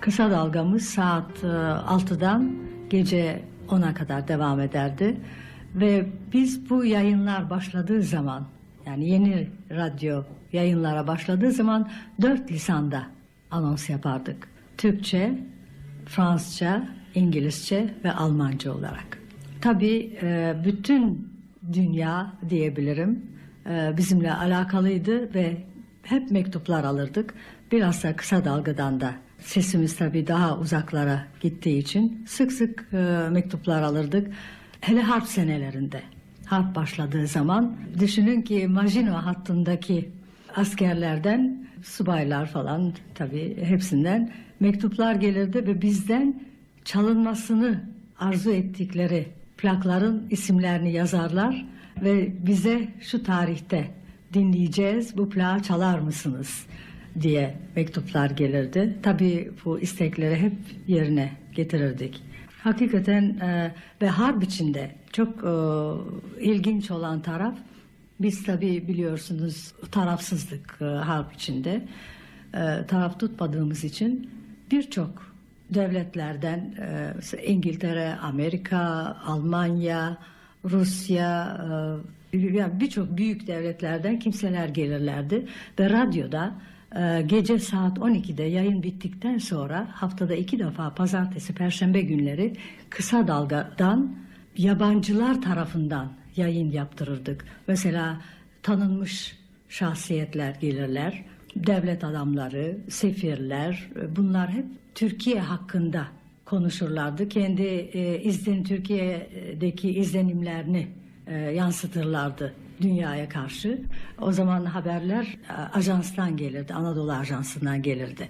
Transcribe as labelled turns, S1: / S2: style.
S1: Kısa dalgamız saat e, 6'dan gece 10'a kadar devam ederdi. Ve biz bu yayınlar başladığı zaman yani yeni radyo yayınlara başladığı zaman dört lisanda anons yapardık. Türkçe, Fransızca, İngilizce ve Almanca olarak. Tabii e, bütün dünya diyebilirim e, bizimle alakalıydı ve hep mektuplar alırdık. Bilhassa kısa dalgadan da sesimiz tabii daha uzaklara gittiği için sık sık e, mektuplar alırdık. Hele harp senelerinde harp başladığı zaman düşünün ki Maginot hattındaki askerlerden subaylar falan tabii hepsinden mektuplar gelirdi ve bizden çalınmasını arzu ettikleri plakların isimlerini yazarlar ve bize şu tarihte dinleyeceğiz bu plağı çalar mısınız diye mektuplar gelirdi. Tabii bu istekleri hep yerine getirirdik. Hakikaten e, ve harp içinde çok e, ilginç olan taraf biz tabii biliyorsunuz tarafsızlık e, harp içinde e, taraf tutmadığımız için birçok devletlerden e, İngiltere, Amerika, Almanya, Rusya e, yani birçok büyük devletlerden kimseler gelirlerdi ve radyoda gece saat 12'de yayın bittikten sonra haftada iki defa pazartesi perşembe günleri kısa dalgadan yabancılar tarafından yayın yaptırırdık. Mesela tanınmış şahsiyetler gelirler, devlet adamları, sefirler bunlar hep Türkiye hakkında konuşurlardı. Kendi e, izlen Türkiye'deki izlenimlerini e, yansıtırlardı dünyaya karşı. O zaman haberler e, ajanstan gelirdi, Anadolu Ajansı'ndan gelirdi.